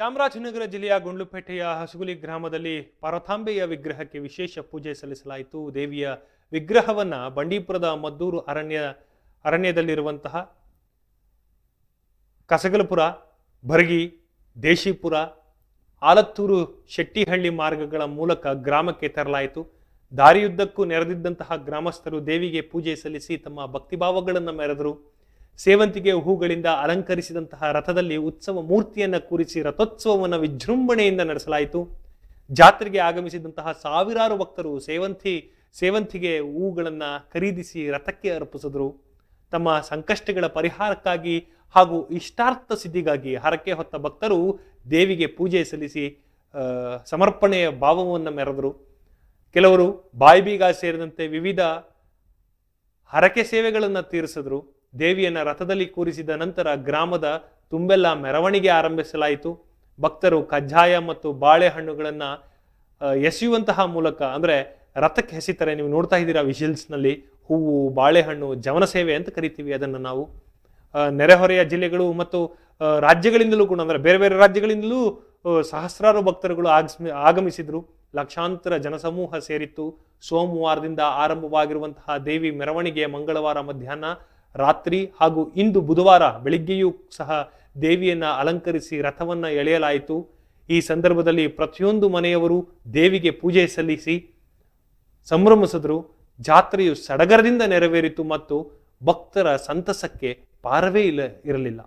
ಚಾಮರಾಜನಗರ ಜಿಲ್ಲೆಯ ಗುಂಡ್ಲುಪೇಟೆಯ ಹಸುಗುಲಿ ಗ್ರಾಮದಲ್ಲಿ ಪರತಾಂಬೆಯ ವಿಗ್ರಹಕ್ಕೆ ವಿಶೇಷ ಪೂಜೆ ಸಲ್ಲಿಸಲಾಯಿತು. ದೇವಿಯ ವಿಗ್ರಹವನ್ನ ಬಂಡೀಪುರದ ಮದ್ದೂರು ಅರಣ್ಯ, ಅರಣ್ಯದಲ್ಲಿರುವಂತಹ ಕಸಗಲಪುರ ಬರ್ಗಿ ದೇಶಿಪುರ, ಆಲತ್ತೂರು, ಶೆಟ್ಟಿಹಳ್ಳಿ ಮಾರ್ಗಗಳ ಮೂಲಕ ಗ್ರಾಮಕ್ಕೆ ತರಲಾಯಿತು. ದಾರಿಯುದ್ದಕ್ಕೂ ನೆರೆದಿದ್ದಂತಹ ಗ್ರಾಮಸ್ಥರು ದೇವಿಗೆ ಪೂಜೆ ಸಲ್ಲಿಸಿ ತಮ್ಮ ಭಕ್ತಿಭಾವಗಳನ್ನು ಮೆರೆದರು. ಸೇವಂತಿಗೆ ಹೂಗಳಿಂದ ಅಲಂಕರಿಸಿದಂತಹ ರಥದಲ್ಲಿ ಉತ್ಸವ ಮೂರ್ತಿಯನ್ನು ಕೂರಿಸಿ ರಥೋತ್ಸವವನ್ನು ವಿಜೃಂಭಣೆಯಿಂದ ನಡೆಸಲಾಯಿತು. ಜಾತ್ರೆಗೆ ಆಗಮಿಸಿದಂತಹ ಸಾವಿರಾರು ಭಕ್ತರು ಸೇವಂತಿ, ಸೇವಂತಿಗೆ ಹೂಗಳನ್ನು ಖರೀದಿಸಿ ರಥಕ್ಕೆ ಅರ್ಪಿಸಿದರು. ತಮ್ಮ ಸಂಕಷ್ಟಗಳ ಪರಿಹಾರಕ್ಕಾಗಿ ಹಾಗೂ ಇಷ್ಟಾರ್ಥ ಸಿದ್ಧಿಗಾಗಿ ಹರಕೆ ಹೊತ್ತ ಭಕ್ತರು ದೇವಿಗೆ ಪೂಜೆ ಸಲ್ಲಿಸಿ ಸಮರ್ಪಣೆಯ ಭಾವವನ್ನು ಮೆರೆದರು. ಕೆಲವರು ಬಾಯಿಬೀಗ ಸೇರಿದಂತೆ ವಿವಿಧ ಹರಕೆ ಸೇವೆಗಳನ್ನು ತೀರಿಸಿದ್ರು. ದೇವಿಯನ್ನ ರಥದಲ್ಲಿ ಕೂರಿಸಿದ ನಂತರ ಗ್ರಾಮದ ತುಂಬೆಲ್ಲ ಮೆರವಣಿಗೆ ಆರಂಭಿಸಲಾಯಿತು. ಭಕ್ತರು ಕಜ್ಜಾಯ ಮತ್ತು ಬಾಳೆಹಣ್ಣುಗಳನ್ನು ಎಸೆಯುವಂತಹ ಮೂಲಕ, ಅಂದ್ರೆ ರಥಕ್ಕೆ ಹೆಸಿತಾರೆ ನೀವು ನೋಡ್ತಾ ಇದ್ದೀರಾ ವಿಶಿಲ್ಸ್ನಲ್ಲಿ, ಹೂವು, ಬಾಳೆಹಣ್ಣು, ಜವನ ಸೇವೆ ಅಂತ ಕರಿತೀವಿ ಅದನ್ನು ನಾವು. ನೆರೆಹೊರೆಯ ಜಿಲ್ಲೆಗಳು ಮತ್ತು ರಾಜ್ಯಗಳಿಂದಲೂ ಕೂಡ, ಅಂದರೆ ಬೇರೆ ಬೇರೆ ರಾಜ್ಯಗಳಿಂದಲೂ ಸಹಸ್ರಾರು ಭಕ್ತರುಗಳು ಆಗಸ್ಮಿ, ಆಗಮಿಸಿದ್ರು. ಲಕ್ಷಾಂತರ ಜನಸಮೂಹ ಸೇರಿತ್ತು. ಸೋಮವಾರದಿಂದ ಆರಂಭವಾಗಿರುವಂತಹ ದೇವಿ ಮೆರವಣಿಗೆ ಮಂಗಳವಾರ ಮಧ್ಯಾಹ್ನ ರಾತ್ರಿ ಹಾಗೂ ಇಂದು ಬುಧವಾರ ಬೆಳಿಗ್ಗೆಯೂ ಸಹ ದೇವಿಯನ್ನು ಅಲಂಕರಿಸಿ ರಥವನ್ನು ಎಳೆಯಲಾಯಿತು. ಈ ಸಂದರ್ಭದಲ್ಲಿ ಪ್ರತಿಯೊಂದು ಮನೆಯವರು ದೇವಿಗೆ ಪೂಜೆ ಸಲ್ಲಿಸಿ ಸಂಭ್ರಮಿಸಿದ್ರು. ಜಾತ್ರೆಯು ಸಡಗರದಿಂದ ನೆರವೇರಿತು ಮತ್ತು ಭಕ್ತರ ಸಂತಸಕ್ಕೆ ಪಾರವೇ ಇಲ್ಲ, ಇರಲಿಲ್ಲ.